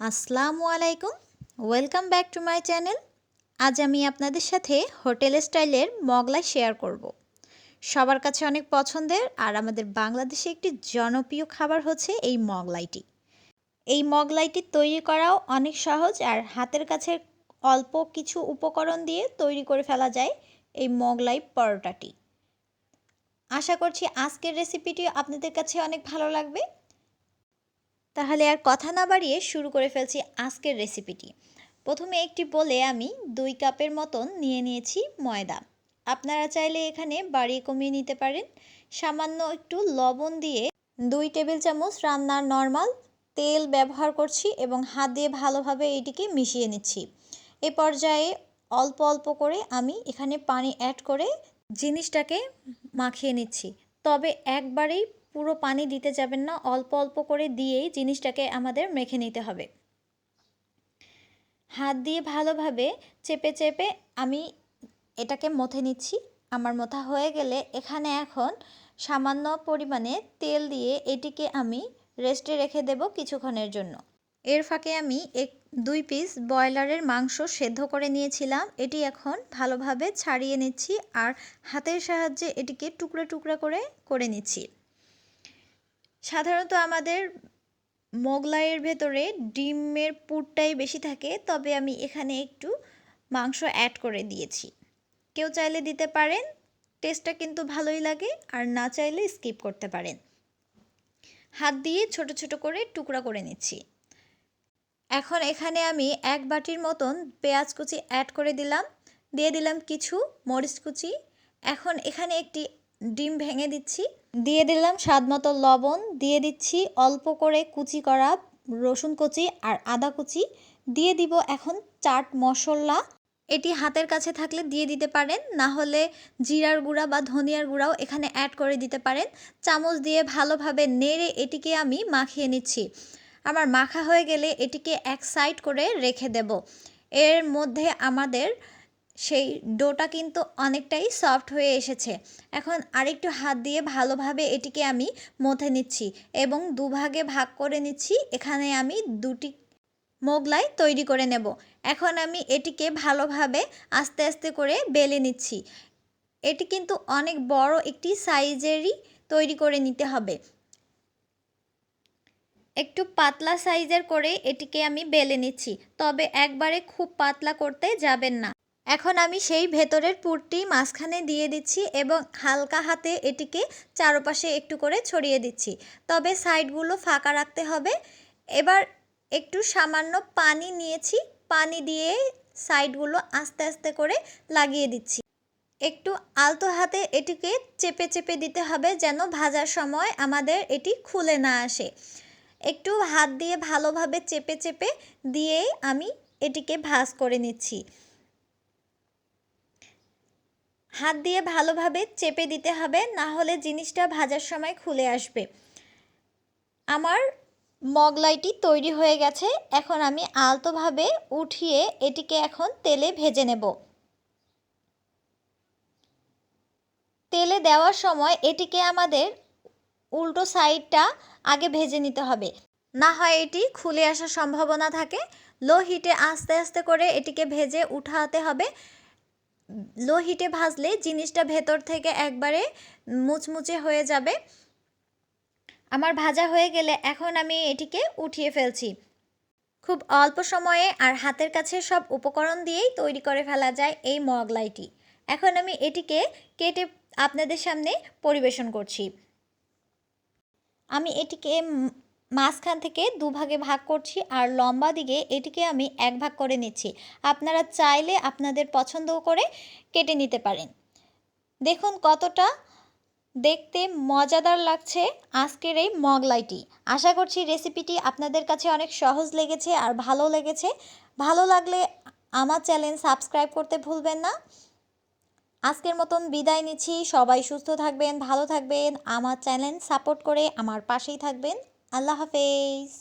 আসসালামু আলাইকুম। Welcome back to my channel আজ আমি আপনাদের সাথে হোটেল স্টাইলের মগলাই শেয়ার করব। সবার কাছে অনেক পছন্দের আর আমাদের বাংলাদেশে একটি জনপ্রিয় খাবার হচ্ছে এই মগলাইটি। এই মগলাইটি তৈরি করাও অনেক সহজ আর হাতের কাছে অল্প কিছু উপকরণ দিয়ে তৈরি করে ফেলা যায় এই মগলাই পরোটাটি। আশা করছি আজকের রেসিপিটি আপনাদের কাছে অনেক ভালো লাগবে। তাহলে আর কথা না বাড়িয়ে শুরু করে ফেলছি আজকের রেসিপিটি প্রথমে একটি বলে আমি দুই কাপের মতন নিয়ে নিয়েছি ময়দা। আপনারা চাইলে এখানে বাড়িয়ে কমিয়ে নিতে পারেন। সামান্য একটু লবণ দিয়ে দুই টেবিল চামচ রান্নার নর্মাল তেল ব্যবহার করছি এবং হাত দিয়ে ভালোভাবে এটিকে মিশিয়ে নিচ্ছি। এ পর্যায়ে অল্প অল্প করে আমি এখানে পানি অ্যাড করে জিনিসটাকে মাখিয়ে নিচ্ছি। তবে একবারেই পুরো পানি দিতে যাবেন না, অল্প অল্প করে দিয়েই জিনিসটাকে আমাদের মেখে নিতে হবে। হাত দিয়ে ভালোভাবে চেপে চেপে আমি এটাকে মথে নিচ্ছি। আমার মথা হয়ে গেলে এখানে এখন সামান্য পরিমাণে তেল দিয়ে এটিকে আমি রেস্টে রেখে দেব কিছুক্ষণের জন্য। এর ফাঁকে আমি এক, দুই পিস ব্রয়লারের মাংস সেদ্ধ করে নিয়েছিলাম। এটি এখন ভালোভাবে ছাড়িয়ে নিচ্ছি আর হাতের সাহায্যে এটিকে টুকরো টুকরা করে করে নিচ্ছি। সাধারণত আমাদের মোগলাইয়ের ভেতরে ডিমের পুরটাই বেশি থাকে, তবে আমি এখানে একটু মাংস অ্যাড করে দিয়েছি। কেউ চাইলে দিতে পারেন টেস্টটা কিন্তু ভালোই লাগে, আর না চাইলে স্কিপ করতে পারেন। হাত দিয়ে ছোট ছোট করে টুকরা করে নিচ্ছি। এখন এখানে আমি এক বাটির মতন পেঁয়াজ কুচি অ্যাড করে দিলাম। দিয়ে দিলাম কিছু মরিচ কুচি। এখন এখানে একটি ডিম ভেঙে দিচ্ছি। দিয়ে দিলাম স্বাদ মতো লবণ। দিয়ে দিচ্ছি অল্প করে কুচি করা রসুন কুচি আর আদা কুচি। দিয়ে দিব এখন চাট মশলা। এটি হাতের কাছে থাকলে দিয়ে দিতে পারেন, না হলে জিরার গুঁড়া বা ধনিয়ার গুঁড়াও এখানে অ্যাড করে দিতে পারেন। চামচ দিয়ে ভালোভাবে নেড়ে এটিকে আমি মাখিয়ে নিচ্ছি। আমার মাখা হয়ে গেলে এটিকে এক সাইড করে রেখে দেব। এর মধ্যে আমাদের সেই ডোটা কিন্তু অনেকটাই সফট হয়ে এসেছে। এখন আরেকটু হাত দিয়ে ভালোভাবে এটিকে আমি মথে নিচ্ছি এবং দুভাগে ভাগ করে নিচ্ছি। এখানে আমি দুটি মোগলাই তৈরি করে নেব। এখন আমি এটিকে ভালোভাবে আস্তে আস্তে করে বেলে নিচ্ছি। এটি কিন্তু অনেক বড় একটি সাইজেরই তৈরি করে নিতে হবে। একটু পাতলা সাইজের করে এটিকে আমি বেলে নিচ্ছি, তবে একবারে খুব পাতলা করতে যাবেন না। এখন আমি সেই ভেতরের পুরটি মাঝখানে দিয়ে দিচ্ছি এবং হালকা হাতে এটিকে চারপাশে একটু করে ছড়িয়ে দিচ্ছি। তবে সাইডগুলো ফাঁকা রাখতে হবে। এবার একটু সামান্য পানি নিয়েছি। পানি দিয়ে সাইডগুলো আস্তে আস্তে করে লাগিয়ে দিচ্ছি। একটু আলতো হাতে এটিকে চেপে চেপে দিতে হবে যেন ভাজার সময় আমাদের এটি খুলে না আসে। একটু হাত দিয়ে ভালোভাবে চেপে চেপে দিয়ে আমি এটিকে ভাজ করে নিচ্ছি। হাত দিয়ে ভালোভাবে চেপে দিতে হবে, না হলে জিনিসটা ভাজার সময় খুলে আসবে। আমার মগলাইটি তৈরি হয়ে গেছে, এখন আমি আলতোভাবে উঠিয়ে এটিকে এখন তেলে ভেজে নেব। তেলে দেওয়ার সময় এটিকে আমাদের উল্টো সাইডটা আগে ভেজে নিতে হবে। না হয় এটি খুলে আসার সম্ভাবনা থাকে। লো হিটে আস্তে আস্তে করে এটিকে ভেজে উঠাতে হবে। লো হিটে ভাজলে জিনিসটা ভেতর থেকে একবারে মুচমুচে হয়ে যাবে। আমার ভাজা হয়ে গেলে এখন আমি এটিকে উঠিয়ে ফেলছি। খুব অল্প সময়ে আর হাতের কাছে সব উপকরণ দিয়েই তৈরি করে ফেলা যায় এই মগলাইটি এখন আমি এটিকে কেটে আপনাদের সামনে পরিবেশন করছি। আমি এটিকে মাঝখান থেকে দুভাগে ভাগ করছি আর লম্বা দিকে এটিকে আমি এক ভাগ করে নিচ্ছি। আপনারা চাইলে আপনাদের পছন্দ করে কেটে নিতে পারেন। দেখুন কতটা দেখতে মজাদার লাগছে আজকের এই মগলাইটি আশা করছি রেসিপিটি আপনাদের কাছে অনেক সহজ লেগেছে আর ভালো লেগেছে। ভালো লাগলে আমার চ্যানেল সাবস্ক্রাইব করতে ভুলবেন না। আজকের মতন বিদায় নিচ্ছি। সবাই সুস্থ থাকবেন, ভালো থাকবেন, আমার চ্যানেল সাপোর্ট করে আমার পাশেই থাকবেন। আল্লাহ হাফেজ